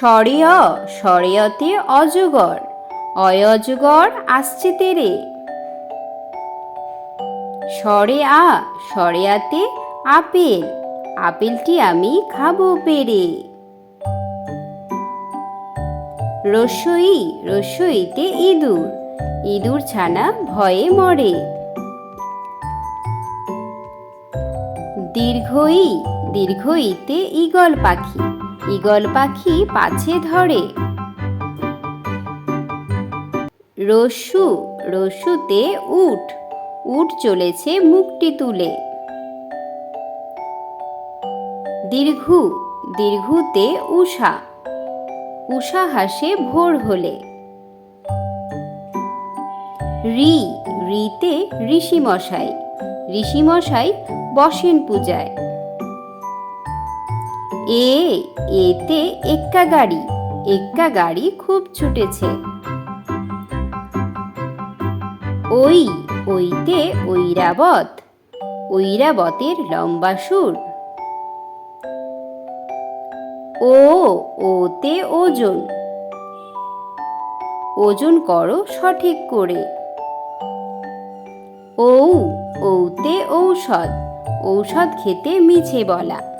সরেয়, সরেয়তে অজগর অয়জগর আসছে তেরে। সরে আ সরেয়াতে আপেল, আপেলটি আমি খাব পেরে। রসই, রসইতে ইঁদুর ইঁদুর ছানা ভয়ে মরে। দীর্ঘই, দীর্ঘইতে ঈগল পাখি। ঈগল পাখি পাছে ধরে। রস্যু রস্যুতে উঠ উঠ চলেছে মুখটি তুলে। দীর্ঘু, দীর্ঘুতে উষা উষা হাসে ভোর হলে। রি, রিতে ঋষিমশাই ঋষিমশাই বসেন পূজায়। এ, এতে এক্কা গাড়ি। এক্কা গাড়ি খুব ছুটেছে। ওই, ওইতে ঐরাবত। ঐরাবতের লম্বা সুর। ও, ওতে ওজন। ওজন করো সঠিক করে। ঔ, ঔতে ঔষধ। ঔষধ খেতে মিছে বলা।